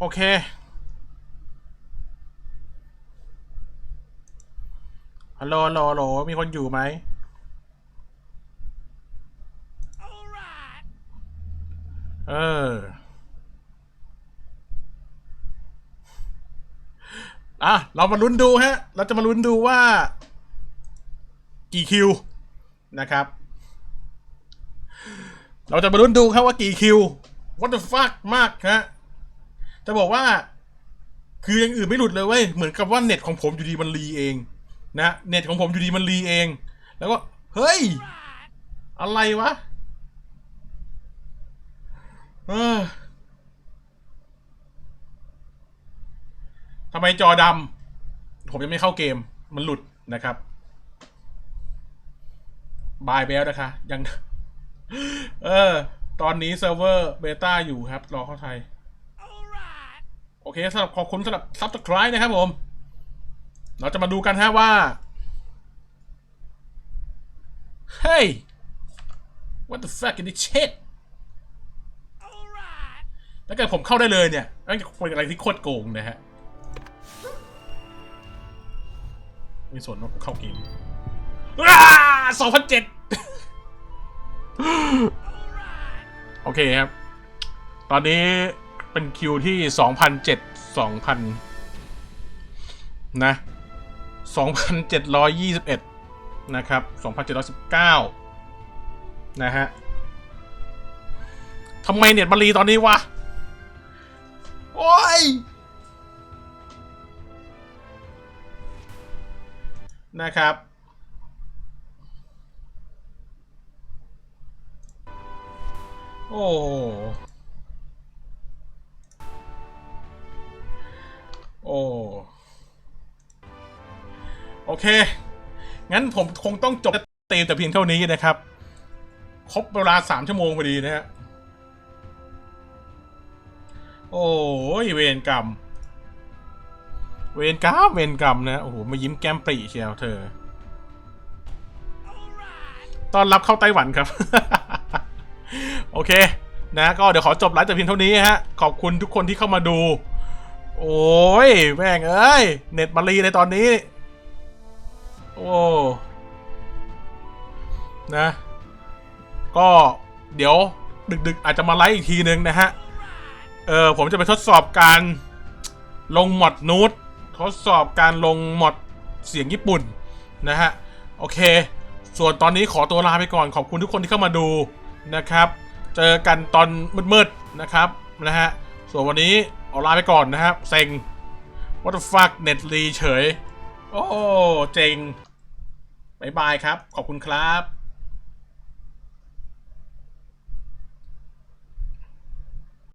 โอเค ฮัลโหลฮัลโหลฮัลโหลมีคนอยู่ไหม เออ อะ เรามาลุ้นดูฮะ เราจะมาลุ้นดูว่า กี่คิว นะครับ เราจะมาลุ้นดูครับว่ากี่คิว what the fuck มากฮะ จะบอกว่า คืออย่างอื่นไม่หลุดเลยเว้ยเหมือนกับว่าเน็ตของผมอยู่ดีมันรีเอง นะเน็ตของผมอยู่ดีมันรีเอง แล้วก็เฮ้ย อะไรวะเออทำไมจอดำผมยังไม่เข้าเกมมันหลุดนะครับ บายไปแล้วนะคะ ยัง เออ ตอนนี้เซิร์ฟเวอร์เบต้าอยู่ครับ รอเข้าไทย อเคสำหรับขอบคุณสำหรับซับสไคร b e นะครับผม เราจะมาดูกันฮะว่า เฮ้ย what the fuck is this shit ถ้าเกิดผมเข้าได้เลยเนี่ยนั่นจะเป็นอะไรที่โคตรโกงนะฮะไม่สนว่ากูเข้าเกมสองพันเจ็ดโอเคครับ ตอนนี้ เป็นคิวที่สองพันเจ็ดสองพันนะสองพันเจ็ดร้อยยี่สิบเอ็ดนะครับสองพันเจ็ดร้อยสิบเก้านะฮะทำไมเน็ตมารีตอนนี้วะ โอ้ย นะครับโอ้ โอ้โอเค งั้นผมคงต้องจบเตมแต่เพียงเท่านี้นะครับ ครบเวลาสามชั่วโมงพอดีนะฮะ โอ้ยเวรกรรม เวรกรรม เวรกรรมนะ โอ้โห มายิ้มแก้มปรีเชียวเธอ ตอนรับเข้าไต้หวันครับ โอเค นะ ก็เดี๋ยวขอจบไลฟ์แต่เพียงเท่านี้ฮะ ขอบคุณทุกคนที่เข้ามาดู โอ้ยแม่งเอ้ย เน็ตมารีในตอนนี้ โอ้ นะ ก็เดี๋ยวดึกๆ อาจจะมาไลฟ์อีกทีนึงนะฮะ เออผมจะไปทดสอบการลงหมอดนูตทดสอบการลงหมอดเสียงญี่ปุ่นนะฮะ โอเค ส่วนตอนนี้ขอตัวลาไปก่อนขอบคุณทุกคนที่เข้ามาดูนะครับ เจอกันตอนมืดๆนะครับนะฮะ ส่วนวันนี้ เอลาไปก่อนนะครับ เซ็ง what the fuck เน็ตรีเฉย โอ้ เจ๋งบายบายครับ ขอบคุณครับ